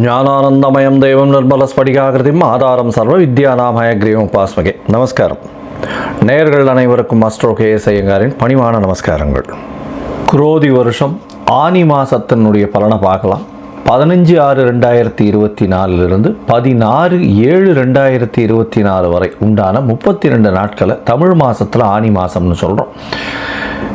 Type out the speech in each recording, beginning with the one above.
జ్ఞానానందమయం దైవం నిర్మల స్ఫటికాకృతిం ஆதாரம் சர்வ வித்யாநாமய கிரீவம் உபாஸ்மகே நமஸ்காரம் நேயர்கள் அனைவருக்கும் அஸ்ட்ரோ கேஎஸ் ஐயங்காரின் பணிவான நமஸ்காரங்கள் குரோதி வருஷம் ஆனி மாசத்தினுடைய பலனை பார்க்கலாம் பதினஞ்சு ஆறு ரெண்டாயிரத்தி இருபத்தி நாலுலேருந்து பதினாறு ஏழு ரெண்டாயிரத்தி இருபத்தி நாலு வரை உண்டான முப்பத்தி ரெண்டு நாட்களை தமிழ் மாதத்தில் ஆனி மாதம்னு சொல்கிறோம்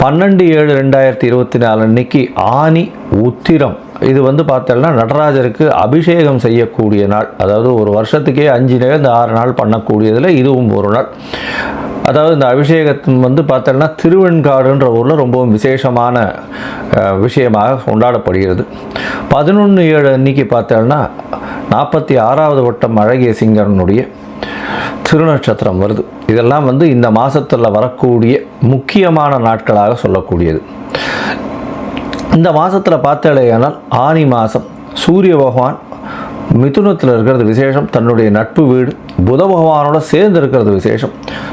பன்னெண்டு ஏழு ரெண்டாயிரத்தி இருபத்தி நாலு அன்னைக்கு ஆனி உத்திரம். இது வந்து பார்த்தோம்னா நடராஜருக்கு அபிஷேகம் செய்யக்கூடிய நாள். அதாவது ஒரு வருஷத்துக்கே அஞ்சு நேரம் ஆறு நாள் பண்ணக்கூடியதில் இதுவும் ஒரு நாள். அதாவது இந்த அபிஷேகத்தின் வந்து பார்த்தோம்னா திருவெண்காடுன்ற ஊரில் ரொம்பவும் விசேஷமான விஷயமாக கொண்டாடப்படுகிறது. பதினொன்று ஏழு அன்னைக்கு பார்த்தோம்னா நாற்பத்தி ஆறாவது வட்டம் அழகிய சிறு திருநட்சத்திரம் வருது. இதெல்லாம் வந்து இந்த மாதத்தில் வரக்கூடிய முக்கியமான நாட்களாக சொல்லக்கூடியது. இந்த மாதத்தில் பார்த்தாலேயானால் ஆனி மாதம் சூரிய பகவான் மிதுனத்தில் இருக்கிறது விசேஷம். தன்னுடைய நட்பு வீடு. புத பகவானோட சேர்ந்து இருக்கிறது விசேஷம்.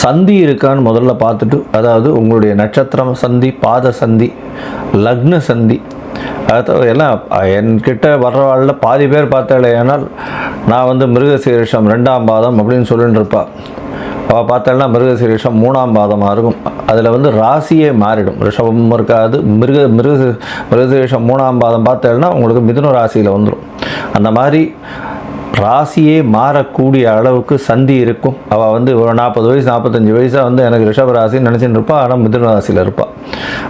சந்தி இருக்கான்னு முதல்ல பார்த்துட்டு அதாவது உங்களுடைய நட்சத்திரம் சந்தி பாத சந்தி லக்ன சந்தி அதாவது எல்லாம் என்கிட்ட வர்றவாளில் பாதி பேர் பார்த்தாலே ஏன்னால் நான் வந்து மிருகசீரிஷம் ரெண்டாம் பாதம் அப்படின்னு சொல்லிட்டு இருப்பா அவள் பார்த்தாள்னா மிருகசீரிஷம் மூணாம் பாதமாக இருக்கும். அதில் வந்து ராசியே மாறிடும். ரிஷபம் இருக்காது. மிருக மிருக மிருகசீரிஷம் மூணாம் பாதம் பார்த்தேன்னா உங்களுக்கு மிதுன ராசியில் வந்துடும் அந்த மாதிரி ராசியே மாறக்கூடிய அளவுக்கு சந்தி இருக்கும். அவள் வந்து ஒரு நாற்பது வயசு நாற்பத்தஞ்சு வயசாக வந்து எனக்கு ரிஷப ராசின்னு நினச்சின்னு இருப்பாள் ஆனால் மிதுன ராசியில் இருப்பாள்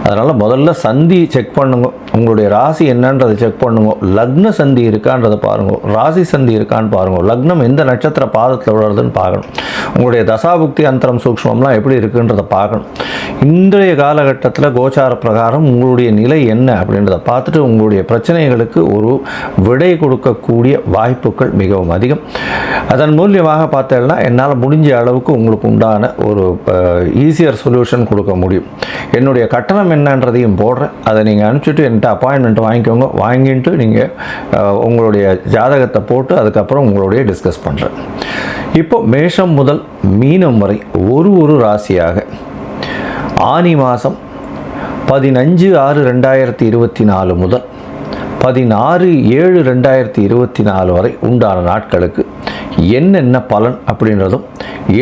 அதனால் முதல்ல சந்தி செக் பண்ணுங்க. உங்களுடைய ராசி என்னன்றதை செக் பண்ணுங்க. லக்ன சந்தி இருக்கான்றதை பாருங்க. ராசி சந்தி இருக்கான்னு பாருங்க. லக்னம் எந்த நட்சத்திர பாதத்தில் விழுறதுன்னு பார்க்கணும். உங்களுடைய தசாபுக்தி அந்தரம் சூக்ஷ்மம்லாம் எப்படி இருக்குன்றதை பார்க்கணும். இன்றைய காலகட்டத்தில் கோச்சார பிரகாரம் உங்களுடைய நிலை என்ன அப்படின்றத பார்த்துட்டு உங்களுடைய பிரச்சனைகளுக்கு ஒரு விடை கொடுக்கக்கூடிய வாய்ப்புகள் மிகவும் அதிகம். அதன் மூலியமாக பார்த்தேன்னா என்னால் முடிஞ்ச அளவுக்கு உங்களுக்கு உண்டான ஒரு ஈஸியர் சொல்யூஷன் கொடுக்க முடியும். என்னுடைய கட்டணம் என்னன்றதையும் போடுறேன். அதை நீங்கள் அனுப்பிச்சிட்டு என்கிட்ட அப்பாயின்மெண்ட் வாங்கிக்கோங்க. வாங்கிட்டு நீங்கள் உங்களுடைய ஜாதகத்தை போட்டு அதுக்கப்புறம் உங்களுடைய டிஸ்கஸ் பண்ணுறேன் இப்போ மேஷம் முதல் மீனம் வரை ஒரு ஒரு ராசியாக ஆனி மாதம் பதினஞ்சு ஆறு ரெண்டாயிரத்தி இருபத்தி நாலு முதல் பதினாறு ஏழு ரெண்டாயிரத்தி இருபத்தி நாலு வரை உண்டான நாட்களுக்கு என்னென்ன பலன் அப்படின்றதும்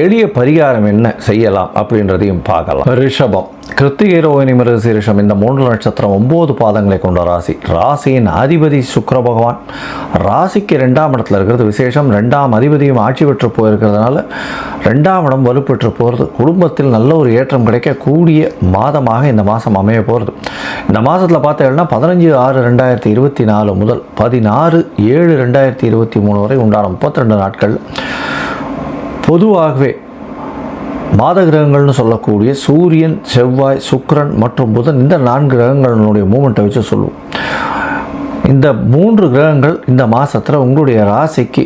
எளிய பரிகாரம் என்ன செய்யலாம் அப்படின்றதையும் பார்க்கலாம். ரிஷபம். கிருத்திகை ரோகிணி மிருகசீரிஷம் இந்த மூன்று நட்சத்திரம் ஒம்பது பாதங்களை கொண்ட ராசி. ராசியின் அதிபதி சுக்கர பகவான். ராசிக்கு ரெண்டாம் இடத்துல இருக்கிறது விசேஷம். ரெண்டாம் அதிபதியும் ஆட்சி பெற்று போயிருக்கிறதுனால ரெண்டாம் இடம் வலுப்பெற்று போகிறது குடும்பத்தில் நல்ல ஒரு ஏற்றம் கிடைக்கக்கூடிய மாதமாக இந்த மாதம் அமைய போகிறது இந்த மாதத்தில் பார்த்தீங்கன்னா பதினஞ்சு ஆறு ரெண்டாயிரத்தி இருபத்தி நாலு முதல் பதினாறு ஏழு ரெண்டாயிரத்தி இருபத்தி மூணு வரை உண்டான முப்பத்தி ரெண்டு நாட்கள். பொதுவாகவே மாத கிரகங்கள்னு சொல்லக்கூடிய சூரியன் செவ்வாய் சுக்கிரன் மற்றும் புதன் இந்த நான்கு கிரகங்களினுடைய மூமெண்ட்டை வச்சு சொல்லுவோம். இந்த மூன்று கிரகங்கள் இந்த மாதத்தில் உங்களுடைய ராசிக்கு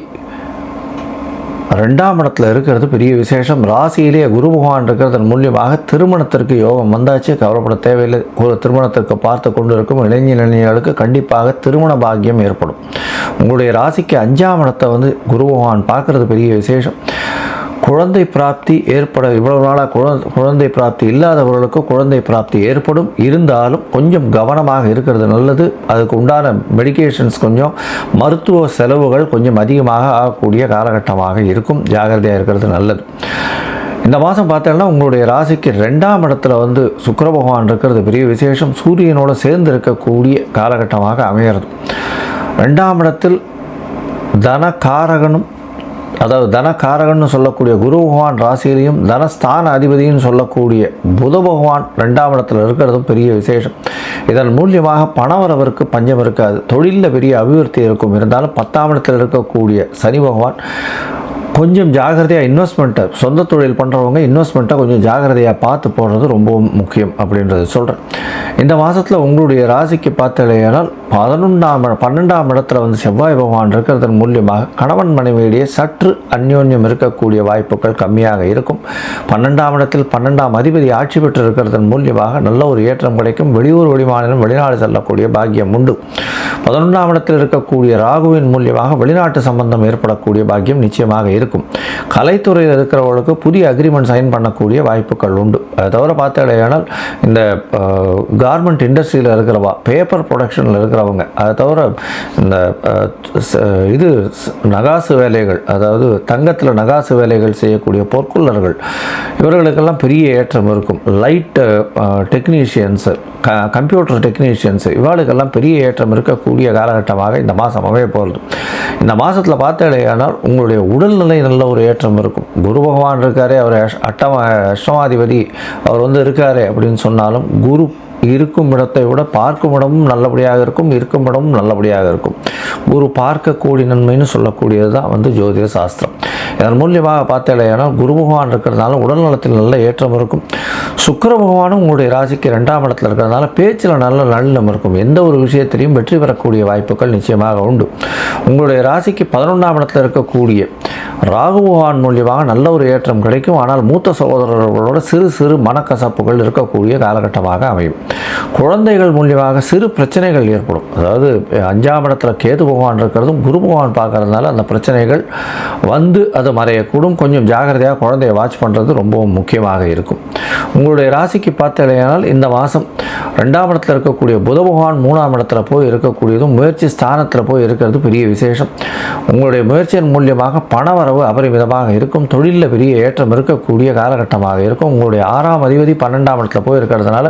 ரெண்டாம் இடத்துல இருக்கிறது பெரிய விசேஷம். ராசியிலேயே குரு பகவான் இருக்கிறதன் மூலியமாக திருமணத்திற்கு யோகம் வந்தாச்சு. கவலைப்பட தேவையில்லை. ஒரு திருமணத்திற்கு பார்த்து கொண்டு இருக்கும் இளைஞர் இளைஞர்களுக்கு கண்டிப்பாக திருமண பாக்கியம் ஏற்படும். உங்களுடைய ராசிக்கு அஞ்சாம் இடத்தை வந்து குரு பகவான் பார்க்கறது பெரிய விசேஷம். குழந்தை பிராப்தி ஏற்பட இவ்வளவு நாளாக குழந்தை குழந்தை பிராப்தி இல்லாதவர்களுக்கு குழந்தை பிராப்தி ஏற்படும். இருந்தாலும் கொஞ்சம் கவனமாக இருக்கிறது நல்லது. அதுக்கு உண்டான மெடிகேஷன்ஸ் கொஞ்சம் மருத்துவ செலவுகள் கொஞ்சம் அதிகமாக ஆகக்கூடிய காலகட்டமாக இருக்கும். ஜாகிரதையாக இருக்கிறது நல்லது. இந்த மாதம் பார்த்தோம்னா உங்களுடைய ராசிக்கு ரெண்டாம் இடத்துல வந்து சுக்கர பகவான் இருக்கிறது. பெரிய விசேஷம். சூரியனோட சேர்ந்து இருக்கக்கூடிய காலகட்டமாக அமைகிறது. ரெண்டாம் இடத்தில் தனகாரகனும் அதாவது தனகாரகன்னு சொல்லக்கூடிய குரு பகவான் ராசியிலையும் தனஸ்தான அதிபதியும் சொல்லக்கூடிய புத பகவான் ரெண்டாம் இடத்துல இருக்கிறதும் பெரிய விசேஷம். இதன் மூலியமாக பணவரவருக்கு பஞ்சம் இருக்காது. தொழிலில் பெரிய அபிவிருத்தி இருக்கும். இருந்தாலும் பத்தாம் இடத்தில் இருக்கக்கூடிய சனி பகவான் கொஞ்சம் ஜாகிரதையாக இன்வெஸ்ட்மெண்ட்டை சொந்த தொழில் பண்ணுறவங்க இன்வெஸ்ட்மெண்ட்டை கொஞ்சம் ஜாகிரதையாக பார்த்து போடுறது ரொம்பவும் முக்கியம் அப்படின்றத சொல்கிறேன் இந்த மாதத்தில் உங்களுடைய ராசிக்கு பார்த்தலையானால் பதினொன்றாம் பன்னெண்டாம் இடத்துல வந்து செவ்வாய் பகவான் இருக்கிறதன் மூலியமாக கணவன் மனைவியிடையே சற்று அந்யோன்யம் இருக்கக்கூடிய வாய்ப்புகள் கம்மியாக இருக்கும். பன்னெண்டாம் இடத்தில் பன்னெண்டாம் அதிபதி ஆட்சி பெற்று இருக்கிறதன் மூலியமாக நல்ல ஒரு ஏற்றம் கிடைக்கும். வெளியூர் வெளிமாநிலம் வெளிநாடு செல்லக்கூடிய பாக்கியம் உண்டு. பதினொன்றாம் இடத்தில் இருக்கக்கூடிய ராகுவின் மூலியமாக வெளிநாட்டு சம்பந்தம் ஏற்படக்கூடிய பாக்கியம் நிச்சயமாக இருக்கும். கலைத்துறையில் இருக்கிறவர்களுக்கு புதிய அக்ரிமெண்ட் சைன் பண்ணக்கூடிய வாய்ப்புகள் உண்டு. அதை தவிர பார்த்தாலேயானால் இந்த கார்மெண்ட் இண்டஸ்ட்ரியில் இருக்கிறவா பேப்பர் ப்ரொடக்ஷனில் இருக்கிறவங்க அதை தவிர இந்த இது நகாசு வேலைகள் அதாவது தங்கத்தில் நகாசு வேலைகள் செய்யக்கூடிய பொற்கொள்ளர்கள் இவர்களுக்கெல்லாம் பெரிய ஏற்றம் இருக்கும். லைட் டெக்னீஷியன்ஸு க கம்ப்யூட்டர் டெக்னீஷியன்ஸு இவாளுக்கெல்லாம் பெரிய ஏற்றம் இருக்கக்கூடிய காலகட்டமாக இந்த மாதம் அமைய போகிறது. இந்த மாதத்தில் பார்த்தாலேயானால் உங்களுடைய உடல்நிலை நல்ல ஒரு ஏற்றம் இருக்கும். குரு பகவான் இருக்காரே அவர் அட்டம அஷ்டமாதிபதி அவர் வந்து இருக்காரு அப்படின்னு சொன்னாலும் குரு இருக்கும் இடத்தை விட பார்க்கும் இடமும் நல்லபடியாக இருக்கும் இருக்கும் இடமும் நல்லபடியாக இருக்கும். குரு பார்க்கக்கூடிய நன்மைன்னு சொல்லக்கூடியது தான் வந்து ஜோதிட சாஸ்திரம். இதன் மூலியமாக பார்த்தேன்னா குரு பகவான் இருக்கிறதுனால உடல் நலத்தில் நல்ல ஏற்றம் இருக்கும். சுக்கர பகவானும் உங்களுடைய ராசிக்கு ரெண்டாம் இடத்துல இருக்கிறதுனால பேச்சில் நல்ல நல்லம் இருக்கும். எந்த ஒரு விஷயத்திலையும் வெற்றி பெறக்கூடிய வாய்ப்புகள் நிச்சயமாக உண்டு. உங்களுடைய ராசிக்கு பதினொன்றாம் இடத்துல இருக்கக்கூடிய ராகுபகவான் மூலியமாக நல்ல ஒரு ஏற்றம் கிடைக்கும். ஆனால் மூத்த சகோதரர்களோட சிறு சிறு மனக்கசப்புகள் இருக்கக்கூடிய காலகட்டமாக அமையும். குழந்தைகள் மூலியமாக சிறு பிரச்சனைகள் ஏற்படும். அதாவது அஞ்சாம் இடத்துல கேது பகவான் இருக்கிறதும் குரு பகவான் பார்க்கறதுனால அந்த பிரச்சனைகள் வந்து அது மறையக்கூடும். கொஞ்சம் ஜாகிரதையாக குழந்தைய வாட்ச் பண்ணுறது ரொம்பவும் முக்கியமாக இருக்கும். உங்களுடைய ராசிக்கு பார்த்தலையானால் இந்த மாதம் ரெண்டாம் இடத்துல இருக்கக்கூடிய புத பகவான் மூணாம் இடத்துல போய் இருக்கக்கூடியதும் முயற்சி ஸ்தானத்தில் போய் இருக்கிறது பெரிய விசேஷம். உங்களுடைய முயற்சியின் மூலியமாக பணவரவு அபரிமிதமாக இருக்கும். தொழிலில் பெரிய ஏற்றம் இருக்கக்கூடிய காலகட்டமாக இருக்கும். உங்களுடைய ஆறாம் அதிபதி பன்னெண்டாம் இடத்துல போய் இருக்கிறதுனால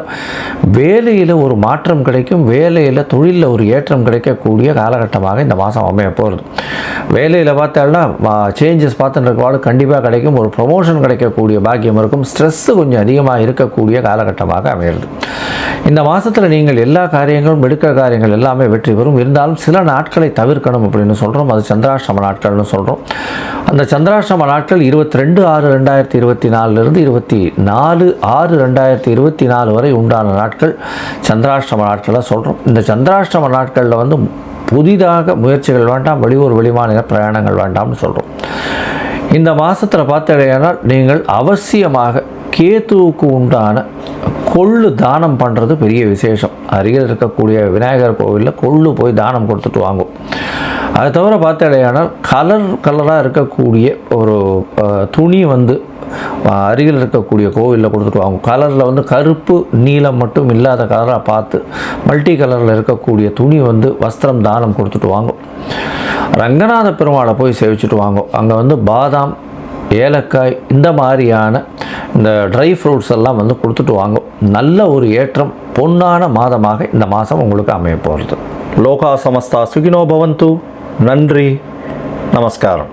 வேலையில் ஒரு மாற்றம் கிடைக்கும். வேலையில் தொழிலில் ஒரு ஏற்றம் கிடைக்கக்கூடிய காலகட்டமாக இந்த மாதம் அமைய போகிறது வேலையில் பார்த்தோம்னா சேஞ்சஸ் பார்த்துட்டு இருக்கவாடு கண்டிப்பாக கிடைக்கும். ஒரு ப்ரொமோஷன் கிடைக்கக்கூடிய பாக்கியம் இருக்கும். ஸ்ட்ரெஸ்ஸு கொஞ்சம் அதிகமாக இருக்கக்கூடிய காலகட்டமாக அமையிறது. இந்த மாதத்தில் நீங்கள் எல்லா காரியங்களும் எடுக்கிற காரியங்கள் எல்லாமே வெற்றி பெறும். இருந்தாலும் சில நாட்களை தவிர்க்கணும் அப்படின்னு சொல்கிறோம் அது சந்திராஷ்டம நாட்கள்னு சொல்கிறோம் அந்த சந்திராஷ்டம நாட்கள் இருபத்தி ரெண்டு ஆறு ரெண்டாயிரத்தி இருபத்தி நாலுலேருந்து இருபத்தி நாலு ஆறு ரெண்டாயிரத்தி இருபத்தி நாலு வரை உண்டான நாட்கள் சந்திராஷ்டம நாட்களாக சொல்கிறோம் இந்த சந்திராஷ்டம நாட்களில் வந்து புதிதாக முயற்சிகள் வேண்டாம் வெளியூர் வெளிமாநில பிரயாணங்கள் வேண்டாம்னு சொல்கிறோம் இந்த மாதத்தில் பார்த்தடையானால் நீங்கள் அவசியமாக கேத்துவுக்கு உண்டான கொள்ளு தானம் பண்ணுறது பெரிய விசேஷம். அருகில் இருக்கக்கூடிய விநாயகர் கோவிலில் கொள்ளு போய் தானம் கொடுத்துட்டு வாங்கும். அது தவிர பார்த்தாலேயானால் கலர் கலராக இருக்கக்கூடிய ஒரு துணி வந்து அருகில் இருக்கக்கூடிய கோவிலில் கொடுத்துட்டு வாங்கும். கலரில் வந்து கருப்பு நீலம் மட்டும் இல்லாத கலராக பார்த்து மல்டி கலரில் இருக்கக்கூடிய துணி வந்து வஸ்திரம் தானம் கொடுத்துட்டு வாங்கும். ரங்கநாத பெருமாளை போய் சேவிச்சுட்டு வாங்கும். அங்கே வந்து பாதாம் ஏலக்காய் இந்த மாதிரியான இந்த ட்ரை ஃப்ரூட்ஸ் எல்லாம் வந்து கொடுத்துட்டு வாங்க நல்ல ஒரு ஏற்றம் பொன்னான மாதமாக இந்த மாதம் உங்களுக்கு அமைய போகிறது லோகா சமஸ்தா சுகினோ பவந்து. நன்றி. நமஸ்காரம்.